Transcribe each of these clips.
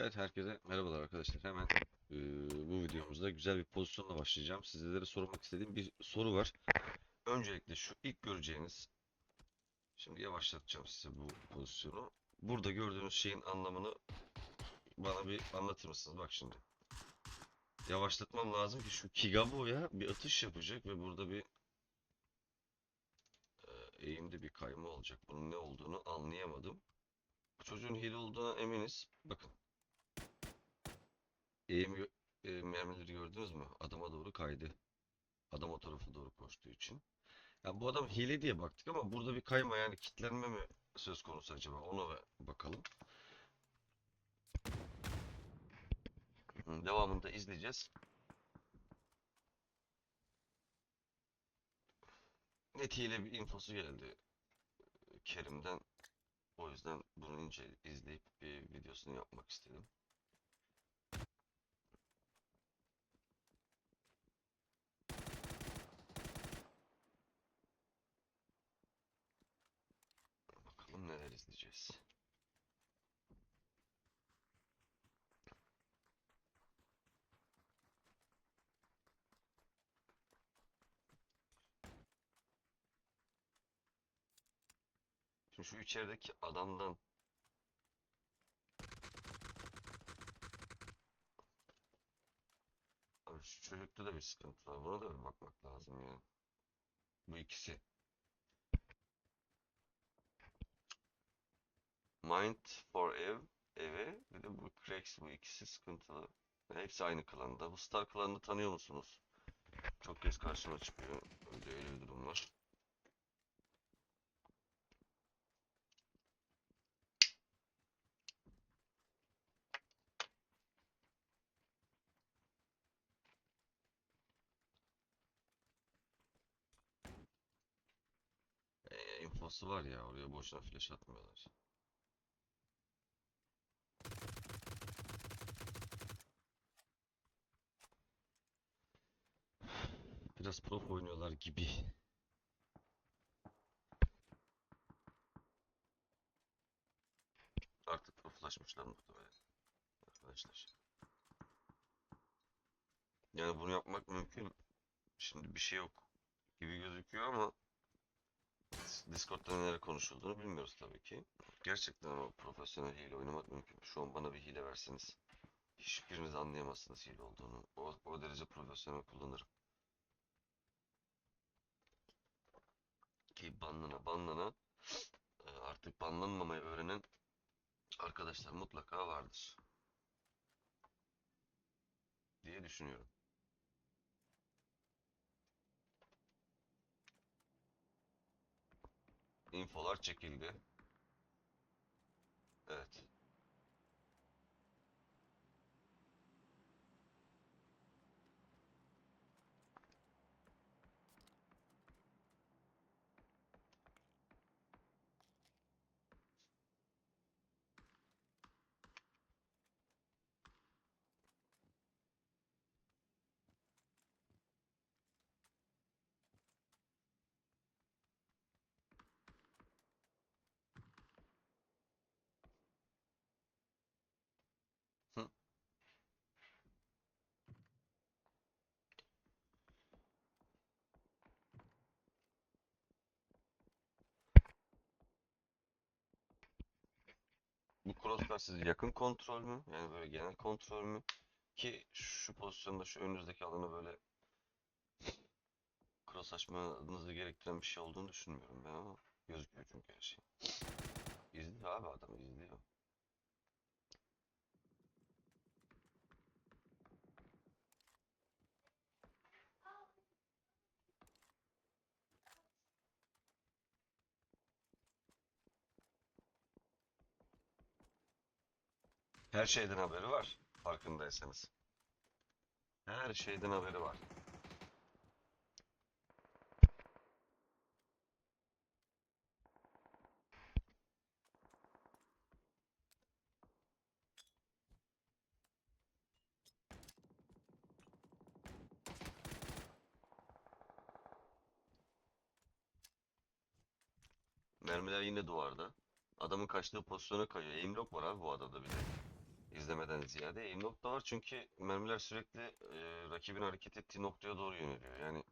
Evet herkese merhabalar arkadaşlar. Hemen eee, bu videomuzda güzel bir pozisyonla başlayacağım. Sizlere sormak istediğim bir soru var. Öncelikle şu ilk göreceğiniz şimdi yavaşlatacağım size bu pozisyonu. Burada gördüğünüz şeyin anlamını bana bir anlatır mısınız? Bak şimdi. Yavaşlatmam lazım ki şu Kigabo'ya bir atış yapacak ve burada bir eee, eğimde bir kayma olacak. Bunun ne olduğunu anlayamadım. Bu çocuğun hile olduğuna eminiz. Bakın. Eğim e, mermileri gördünüz mü? Adama doğru kaydı. Adam o tarafa doğru koştuğu için. Ya bu adam hile diye baktık ama burada bir kayma yani kitlenme mi söz konusu acaba? Ona da bakalım. Hı, Devamında izleyeceğiz. Net hile bir infosu geldi Kerim'den. O yüzden bunu ince izleyip bir videosunu yapmak istedim. Bakalım neler izleyeceğiz. Şimdi şu içerideki adamdan Abi şu çocukta da bir sıkıntı var. Buna da bir bakmak lazım ya. Bu ikisi. Mind for Ev, eve bir de bu Cracks bu ikisi sıkıntılı. Hepsi aynı klanda. Bu Star klanını tanıyor musunuz? Çok kez karşıma çıkıyor. Öyle öyle bir durum var. İnfosu var ya oraya boşuna flash atmıyorlar. Biraz prof oynuyorlar gibi. Artık proflaşmışlar muhtemelen arkadaşlar. Yani bunu yapmak mümkün. Şimdi bir şey yok gibi gözüküyor ama Discord'da neler konuşulduğunu bilmiyoruz tabii ki. Gerçekten ama profesyonel hile oynamak mümkün. Şu an bana bir hile verseniz hiçbiriniz anlayamazsınız hile olduğunu. O, o derece profesyonel kullanırım. Ki banlana banlana e, artık banlanmamayı öğrenen arkadaşlar mutlaka vardır. Diye düşünüyorum. Infolar çekildi. Evet. Hı. Bu crossbar siz yakın kontrol mü? Yani böyle genel kontrol mü? Ki şu pozisyonda şu önünüzdeki alanı böyle cross açmanızı gerektiren bir şey olduğunu düşünmüyorum ben ama gözüküyor çünkü her şey. İzliyor abi adam izliyor. Her şeyden haberi var farkındaysanız. Her şeyden haberi var. Mermiler yine duvarda. Adamın kaçtığı pozisyona kayıyor. Aim lock var abi bu adada bir de. İzlemeden ziyade eğim nokta var çünkü mermiler sürekli e, rakibin hareket ettiği noktaya doğru yöneliyor. Yani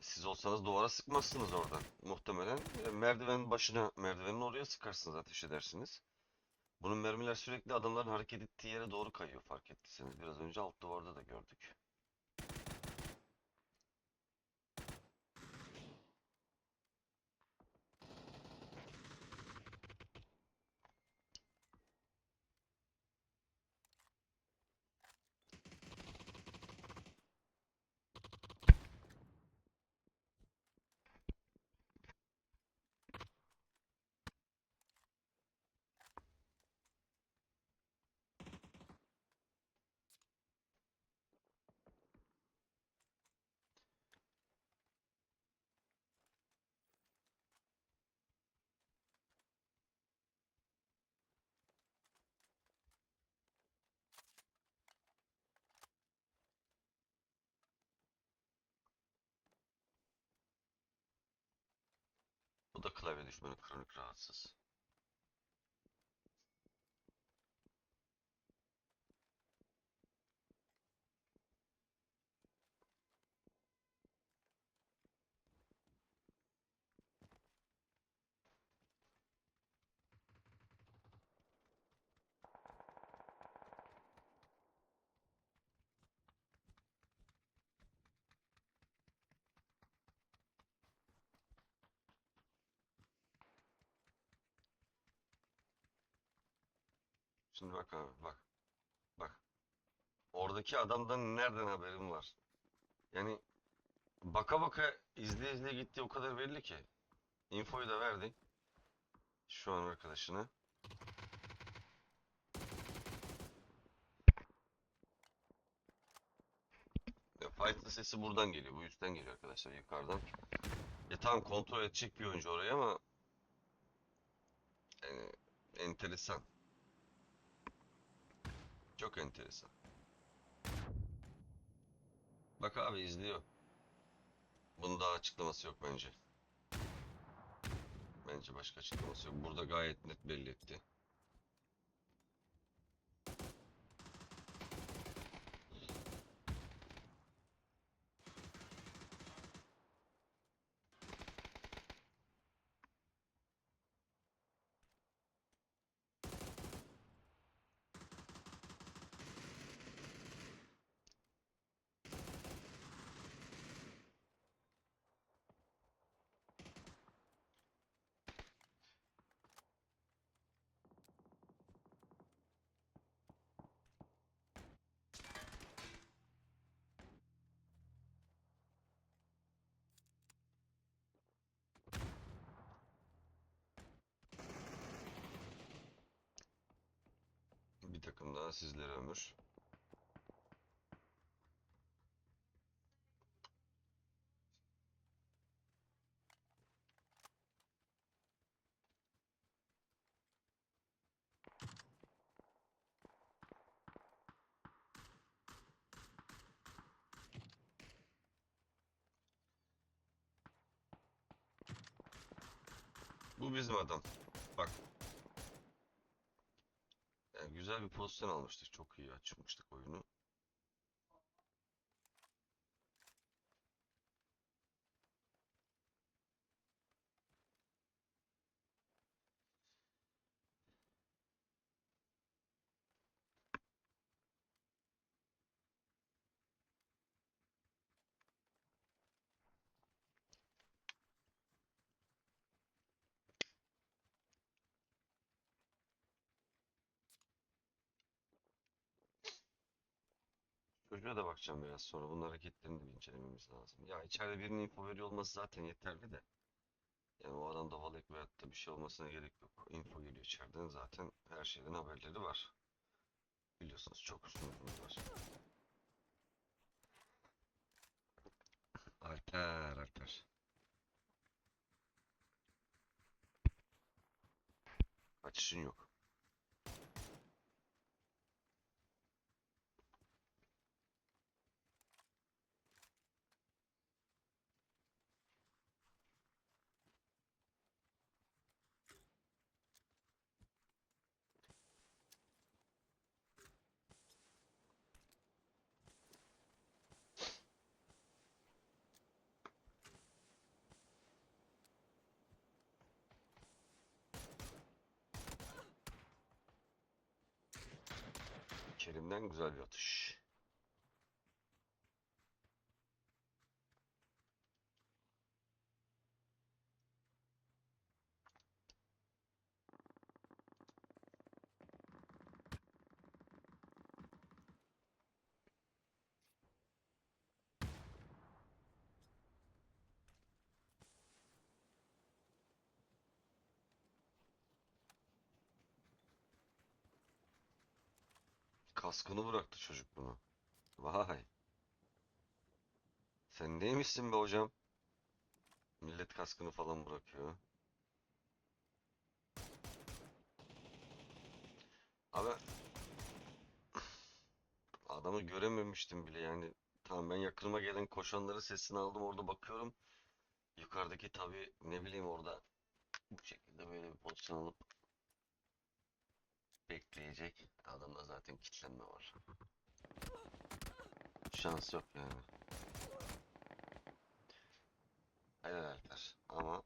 siz olsanız duvara sıkmazsınız oradan. Muhtemelen e, merdiven başına, merdivenin oraya sıkarsınız, ateş edersiniz. Bunun mermiler sürekli adamların hareket ettiği yere doğru kayıyor fark ettiyseniz. Biraz önce alt duvarda da gördük. Bu da klavye düşmanı kronik rahatsız. Şimdi bak abi bak. Bak. Oradaki adamdan nereden haberim var? Yani baka baka izle izle gitti o kadar belli ki. Infoyu da verdi. Şu an arkadaşına. Ya fight'ın sesi buradan geliyor. Bu üstten geliyor arkadaşlar yukarıdan. Ya tamam kontrol edecek bir oyuncu orayı ama yani enteresan. Çok enteresan. Bak abi izliyor. Bunun daha açıklaması yok bence. Bence başka açıklaması yok. Burada gayet net belli etti. Bir takım daha sizlere ömür. Bu bizim adam. Bak. Güzel bir pozisyon almıştık. Çok iyi açmıştık oyunu. Çocuğa da bakacağım biraz sonra. Bunun hareketlerini de bir incelememiz lazım. Ya içeride birinin info veriyor olması zaten yeterli de. Yani o adamda valek veyahut da bir şey olmasına gerek yok. Info geliyor içeriden zaten her şeyden haberleri var. Biliyorsunuz çok uzunluğumuz var. Alper, Alper. Kaçışın yok. Kerim'den güzel bir atış. Kaskını bıraktı çocuk bunu. Vay. Sen neymişsin be hocam? Millet kaskını falan bırakıyor. Abi adamı görememiştim bile yani. Tamam ben yakınıma gelen koşanların sesini aldım orada bakıyorum. Yukarıdaki tabii ne bileyim orada bu şekilde böyle bir pozisyon alıp bekleyecek. Adamda zaten kilitlenme var. Şans yok yani. Helal Alper. Ama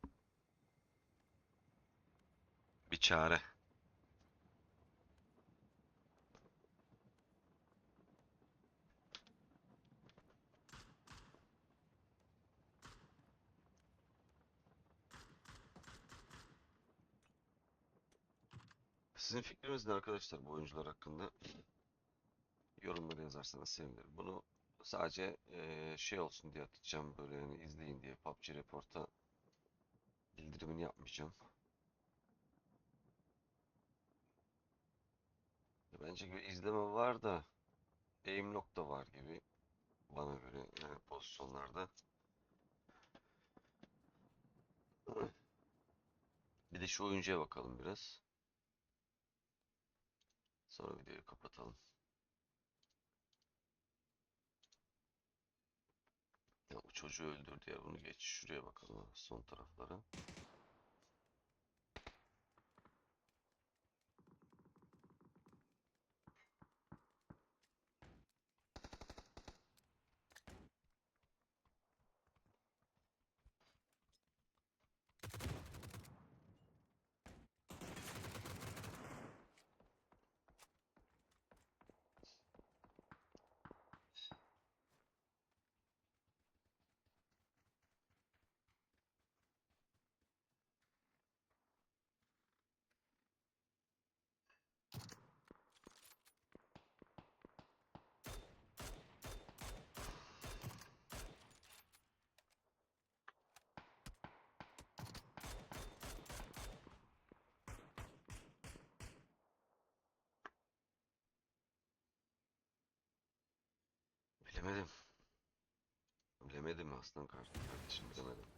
bir çare. Sizin fikriniz ne arkadaşlar bu oyuncular hakkında? Yorumları yazarsanız sevinirim. Bunu sadece eee, şey olsun diye atacağım böyle yani izleyin diye PUBG Report'a bildirimini yapmayacağım. Ya Bence bir izleme var da aim lock da var gibi bana göre yani pozisyonlarda. Bir de şu oyuncuya bakalım biraz. Sonra videoyu kapatalım. Ya bu çocuğu öldürdü ya bunu geç. Şuraya bakalım son taraflara. Bilemedim. Bilemedim aslan kardeşim bilemedim.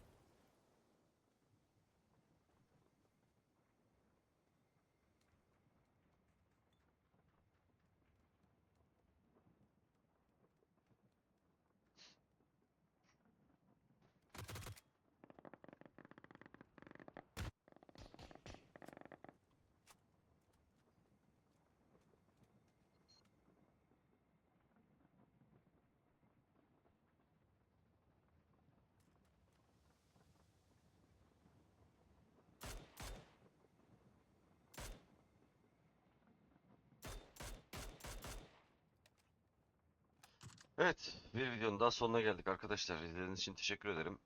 Evet, bir videonun daha sonuna geldik arkadaşlar. İzlediğiniz için teşekkür ederim.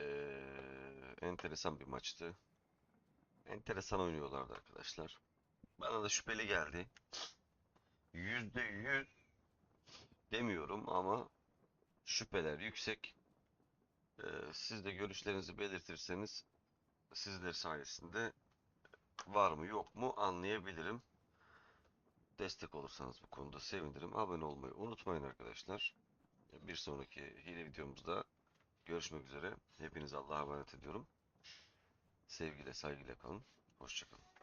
Ee, enteresan bir maçtı. Enteresan oynuyorlardı arkadaşlar. Bana da şüpheli geldi. Yüzde yüz demiyorum ama şüpheler yüksek. Ee, siz de görüşlerinizi belirtirseniz sizler sayesinde var mı yok mu anlayabilirim. Destek olursanız bu konuda sevinirim. Abone olmayı unutmayın arkadaşlar. Bir sonraki hile videomuzda görüşmek üzere. Hepinizi Allah'a emanet ediyorum. Sevgiyle, saygıyla kalın. Hoşçakalın.